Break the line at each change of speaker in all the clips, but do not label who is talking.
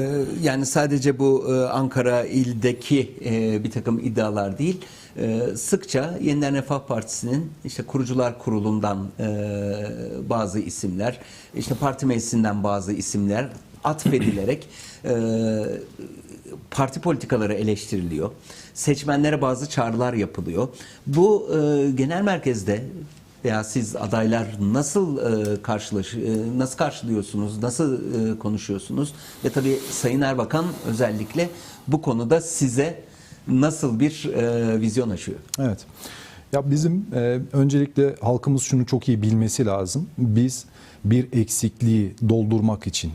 Ee, Yani sadece bu e, Ankara ildeki e, bir takım iddialar değil, e, sıkça Yeniden Refah Partisi'nin işte kurucular kurulundan bazı isimler, işte parti meclisinden bazı isimler atfedilerek parti politikaları eleştiriliyor. Seçmenlere bazı çağrılar yapılıyor. Bu genel merkezde veya siz adaylar nasıl e, karşılaş e, nasıl karşılıyorsunuz, nasıl e, konuşuyorsunuz ve tabii Sayın Erbakan özellikle bu konuda size nasıl bir e, vizyon açıyor?
Evet. Ya bizim e, öncelikle halkımız şunu çok iyi bilmesi lazım. Biz bir eksikliği doldurmak için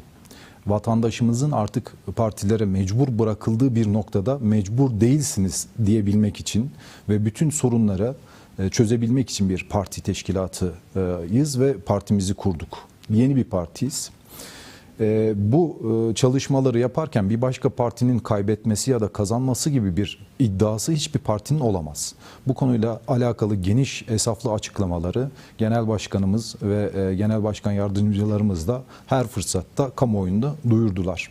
vatandaşımızın artık partilere mecbur bırakıldığı bir noktada mecbur değilsiniz diyebilmek için ve bütün sorunları e, çözebilmek için bir parti teşkilatıyız ve partimizi kurduk. Yeni bir partiyiz. E, bu e, çalışmaları yaparken bir başka partinin kaybetmesi ya da kazanması gibi bir iddiası hiçbir partinin olamaz. Bu konuyla alakalı geniş esaflı açıklamaları genel başkanımız ve e, genel başkan yardımcılarımız da her fırsatta kamuoyunda duyurdular.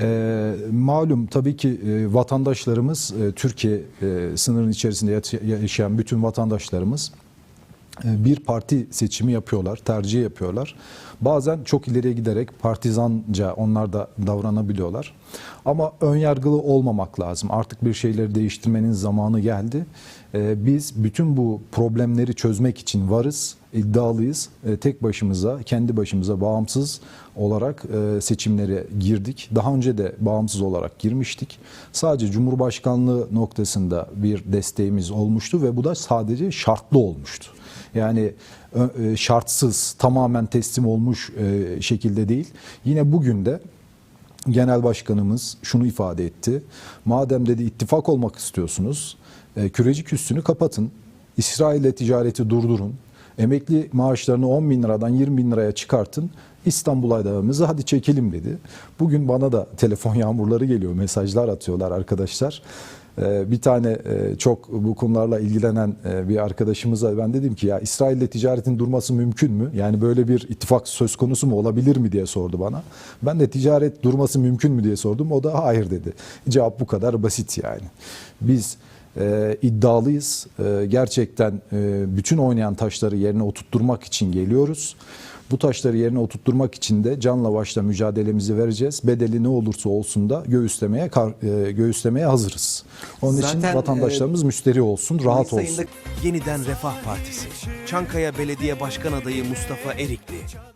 E, malum tabii ki e, vatandaşlarımız e, Türkiye e, sınırının içerisinde yaşayan bütün vatandaşlarımız bir parti seçimi yapıyorlar, tercih yapıyorlar. Bazen çok ileriye giderek partizanca onlar da davranabiliyorlar. Ama ön yargılı olmamak lazım. Artık bir şeyleri değiştirmenin zamanı geldi. E, Biz bütün bu problemleri çözmek için varız, iddialıyız. E, Tek başımıza, kendi başımıza bağımsız olarak e, seçimlere girdik. Daha önce de bağımsız olarak girmiştik. Sadece Cumhurbaşkanlığı noktasında bir desteğimiz olmuştu ve bu da sadece şartlı olmuştu. Yani ö- e, şartsız, tamamen teslim olmuş e, şekilde değil. Yine bugün de Genel Başkanımız şunu ifade etti. Madem dedi ittifak olmak istiyorsunuz, e, kürecik üstünü kapatın. İsrail'le ticareti durdurun. Emekli maaşlarını 10 bin liradan 20 bin liraya çıkartın. İstanbul adayımızı hadi çekelim dedi. Bugün bana da telefon yağmurları geliyor, mesajlar atıyorlar arkadaşlar. Ee, Bir tane e, çok bu konularla ilgilenen e, bir arkadaşımıza ben dedim ki ya İsrail'le ticaretin durması mümkün mü? Yani böyle bir ittifak söz konusu mu olabilir mi diye sordu bana. Ben de ticaret durması mümkün mü diye sordum. O da hayır dedi. Cevap bu kadar basit yani. Biz e, iddialıyız. E, gerçekten e, bütün oynayan taşları yerine oturtturmak için geliyoruz. Bu taşları yerine oturtturmak için de canla başla mücadelemizi vereceğiz. Bedeli ne olursa olsun da göğüslemeye kar- e, göğüslemeye hazırız. Onun
Zaten,
için vatandaşlarımız müşteri olsun, rahat olsun.
Yeniden Refah Partisi. Çankaya Belediye Başkan Adayı Mustafa Erikli.